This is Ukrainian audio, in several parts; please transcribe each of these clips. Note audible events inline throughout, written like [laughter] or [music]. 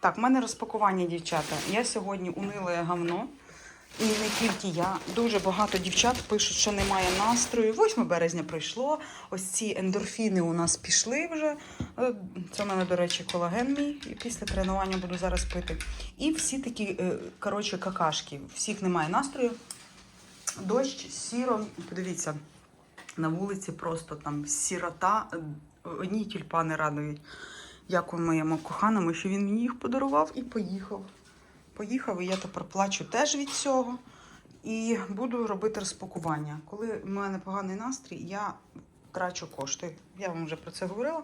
Так, в мене розпакування, дівчата. Я сьогодні униле говно. І не тільки я. Дуже багато дівчат пишуть, що немає настрою. 8 березня прийшло. Ось ці ендорфіни у нас пішли вже. Е, Це в мене, до речі, колаген мій. І після тренування буду зараз пити. І всі такі, е, коротше, какашки. Всіх немає настрою. Дощ, сіро. Подивіться, на вулиці просто там сірота. Одні тюльпани радують. Дякую моєму коханому, що він мені їх подарував і поїхав. Поїхав, і я тепер плачу теж від цього. І буду робити розпакування. Коли в мене поганий настрій, я трачу кошти. Я вам вже про це говорила.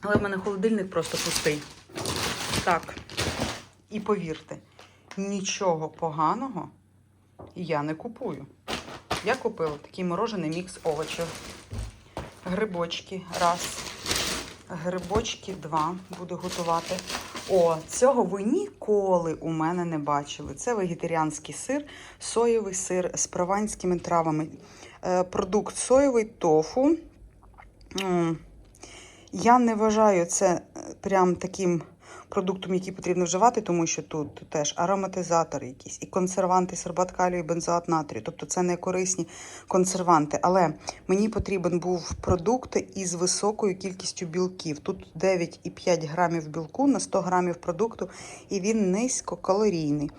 Але в мене холодильник просто пустий. Так. І повірте, нічого поганого я не купую. Я купила такий морожений мікс овочів. Грибочки раз. Грибочки два буду готувати. О, цього ви ніколи у мене не бачили. Це вегетаріанський сир, соєвий сир з прованськими травами. Е, продукт соєвий тофу. Я не вважаю це е, прям таким продуктом, який потрібно вживати, тому що тут теж ароматизатори якісь, і консерванти, сербат калію, і бензоат натрію. Тобто це не корисні консерванти. Але мені потрібен був продукт із високою кількістю білків. Тут 9,5 грамів білку на 100 грамів продукту, і він низькокалорійний.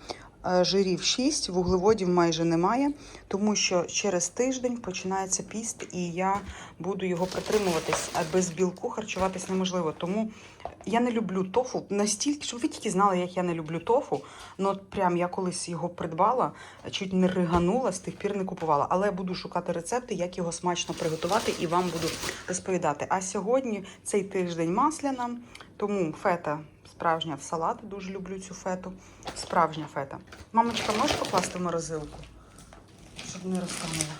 Е, Жирів 6, вуглеводів майже немає, тому що через тиждень починається піст, і я буду його притримуватись. А без білку харчуватись неможливо. Тому я не люблю тофу настільки, щоб ви тільки знали, як я не люблю тофу. Ну от прям я колись його придбала, чуть не риганула, з тих пір не купувала. Але я буду шукати рецепти, як його смачно приготувати, і вам буду розповідати. А сьогодні цей тиждень масляна, тому фета справжня в салат. Дуже люблю цю фету. Справжня фета. Мамочка, можеш покласти в морозилку, щоб не розтанула.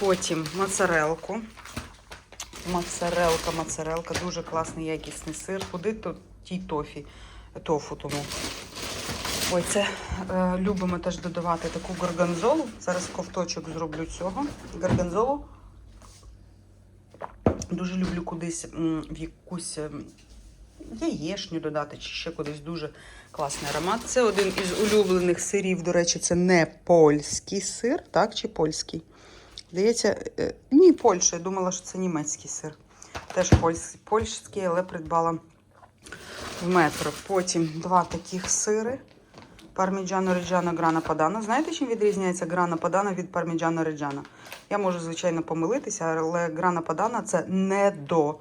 Потім моцарелку. Моцарелка, моцарелка, дуже класний якісний сир. Куди то тій тофі, тофу тому. Ой, це е, любимо теж додавати таку горгонзолу. Зараз ковточок зроблю цього. Горгонзолу. Дуже люблю кудись в якусь ем, яєшню додати чи ще кудись дуже класний аромат. Це один із улюблених сирів. До речі, це не польський сир, так? Чи польський? Здається, е, ні, Польща. Я думала, що це німецький сир. Теж польсь- польський, але придбала в метро. Потім два таких сири. Парміджано Реджано Грана Падано. Знаєте, чим відрізняється Грана Падано від Парміджано Реджано? Я можу, звичайно, помилитися, але Грана Падано це не до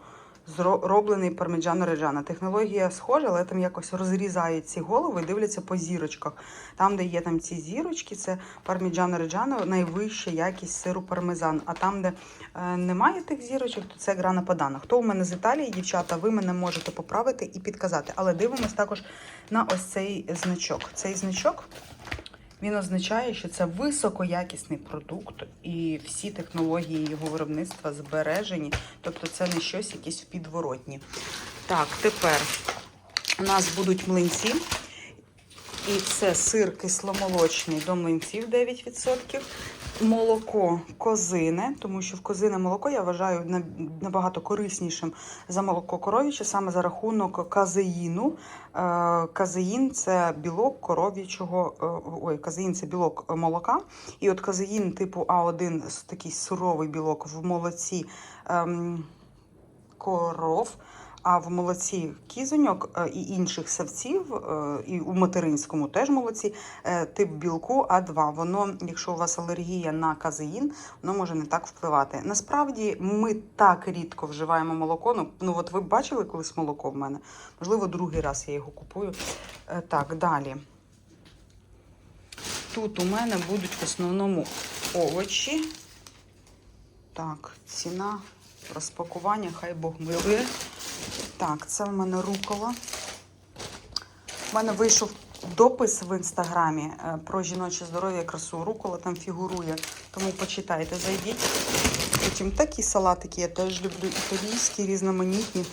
зроблений парміджано реджано. Технологія схожа, але там якось розрізають ці голови дивляться по зірочках. Там, де є там ці зірочки, це парміджано реджано, найвища якість сиру пармезан. А там, де е, немає тих зірочок, то це грана падана. Хто у мене з Італії, дівчата, ви мене можете поправити і підказати. Але дивимось також на ось цей значок. Цей значок. Він означає, що це високоякісний продукт, і всі технології його виробництва збережені, тобто це не щось якісь підворотні. Так, тепер у нас будуть млинці, і це сир кисломолочний до млинців 9%. Молоко козине, тому що в козине молоко я вважаю набагато кориснішим за молоко коров'яче, саме за рахунок казеїну. Е, Казеїн це білок коров'ячого, е, ой, казеїн це білок молока. І от казеїн типу А1, такий суровий білок в молоці ем, коров. А в молоці кізоньок е, і інших савців, е, і у материнському теж молоці, е, тип білку А2. Воно, якщо у вас алергія на казеїн, воно може не так впливати. Насправді ми так рідко вживаємо молоко. Ну, ну от ви бачили колись молоко в мене? Можливо, другий раз я його купую. Так, далі. Тут у мене будуть в основному овочі. Так, ціна розпакування, хай Бог милує. Так, це в мене рукола. У мене вийшов допис в інстаграмі е, про жіноче здоров'я красу. Рукола там фігурує, тому почитайте, зайдіть. Потім такі салатики я теж люблю, італійські, різноманітні.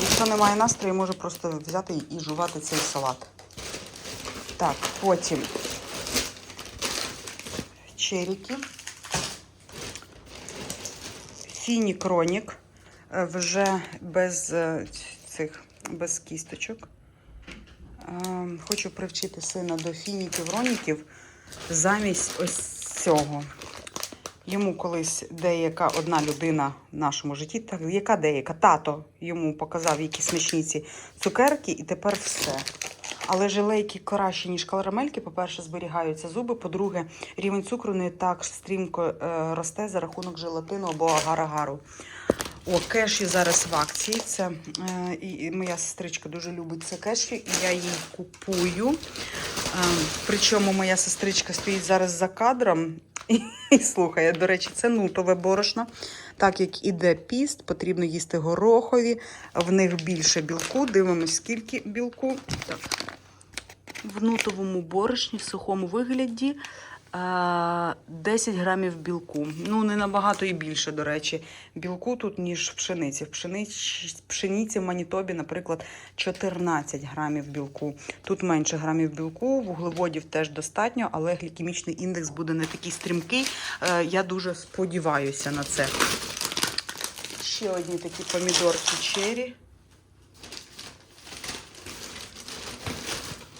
Якщо немає настрою, можу просто взяти і жувати цей салат. Так, потім черіки. Фіні Кронік вже без е, цих без кісточок. Е, Хочу привчити сина до фініків, роніків замість ось цього. Йому колись деяка одна людина в нашому житті, так, яка деяка, тато йому показав, які смачні ці цукерки, і тепер все. Але желейки кращі, ніж карамельки. По-перше, зберігаються зуби. По-друге, рівень цукру не так стрімко е, росте за рахунок желатину або агару. О, кеші зараз в акції. Це е, і, моя сестричка дуже любить це кеші, і я її купую. Е, причому моя сестричка стоїть зараз за кадром і, і слухає. До речі, це нутове борошно. Так як іде піст, потрібно їсти горохові. В них більше білку. Дивимось, скільки білку. Так. В нутовому борошні в сухому вигляді 10 грамів білку. Ну, не набагато і більше, до речі, білку тут, ніж в пшениці. В пшениці, пшениці в Манітобі, наприклад, 14 грамів білку. Тут менше грамів білку, вуглеводів теж достатньо, але глікемічний індекс буде не такий стрімкий. Е, я дуже сподіваюся на це. Ще одні такі помідорки чері.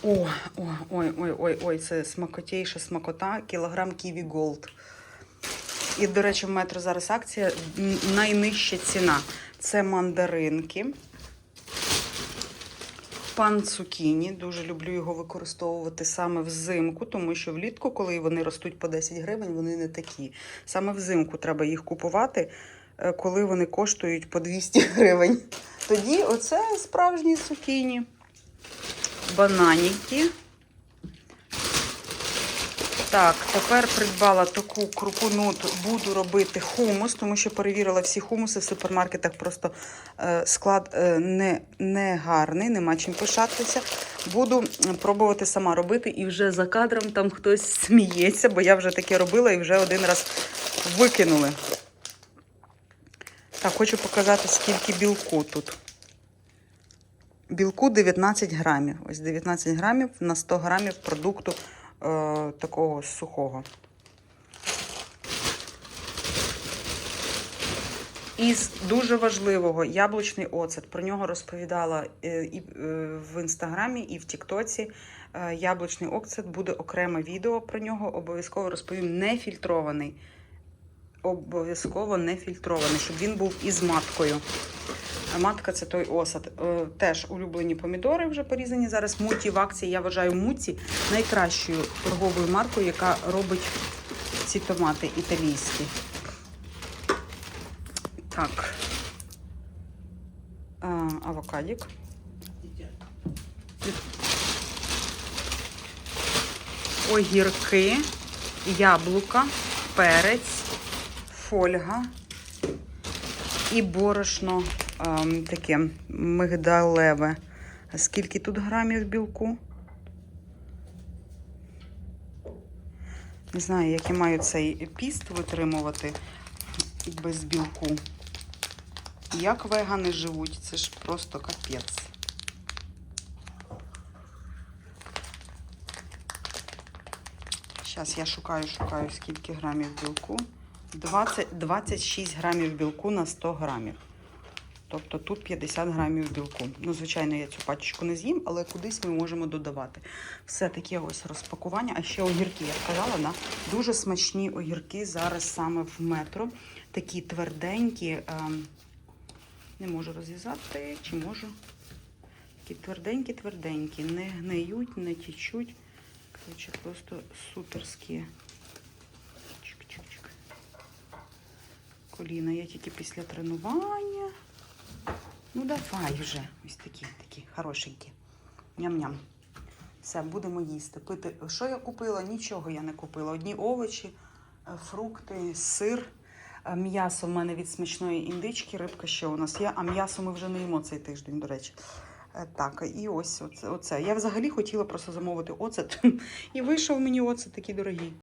О, о, ой, ой, ой, ой, це смакотейша смакота, кілограм Ківі Голд. І, до речі, в метро зараз акція найнижча ціна. Це мандаринки. Пан цукіні. Дуже люблю його використовувати саме взимку, тому що влітку, коли вони ростуть по 10 гривень, вони не такі. Саме взимку треба їх купувати, е, коли вони коштують по 200 гривень. Тоді оце справжні цукіні бананіки. Так, тепер придбала таку крупу буду робити хумус, тому що перевірила всі хумуси в супермаркетах. Просто е, склад е, не, нема чим пишатися. Буду пробувати сама робити, і вже за кадром там хтось сміється, бо я вже таке робила і вже один раз викинули. Так, хочу показати, скільки білку тут. Білку 19 грамів. Ось 19 грамів на 100 грамів продукту е, такого сухого. Із дуже важливого яблучний оцет. Про нього розповідала е, і е, в інстаграмі, і в Тіктоці. Е, Яблучний оцет буде окреме відео про нього. Обов'язково розповім не фільтрований. Обов'язково не фільтрований, щоб він був із маткою. Матка це той осад. Е, Теж улюблені помідори вже порізані. Зараз муті в акції. Я вважаю муті найкращою торговою маркою, яка робить ці томати італійські. Так. Авокадік. Огірки, яблука, перець, фольга і борошно ем, таке мигдалеве. Скільки тут грамів білку? Не знаю, як я маю цей піст витримувати без білку. Як вегани живуть, це ж просто капець. Зараз я шукаю, шукаю, скільки грамів білку. 20, 26 грамів білку на 100 грамів. Тобто тут 50 грамів білку. Ну, звичайно, я цю пачечку не з'їм, але кудись ми можемо додавати. Все таке ось розпакування. А ще огірки, я сказала, да? дуже смачні огірки зараз саме в метро. Такі тверденькі. ем, не можу розв'язати, чи можу. Такі тверденькі-тверденькі. Не гниють, не тічуть. Коротше, просто суперські. Коліна я тільки після тренування. Ну, давай вже. Ось такі, такі хорошенькі. Ням-ням. Все, будемо їсти. Пити. Що я купила? Нічого я не купила. Одні овочі, е, фрукти, сир. Е, М'ясо в мене від смачної індички, рибка ще у нас є, а м'ясо ми вже не їмо цей тиждень, до речі. Е, Так, і ось оце, оце. Я взагалі хотіла просто замовити оцет. [laughs] І вийшов мені оцет такий дорогий.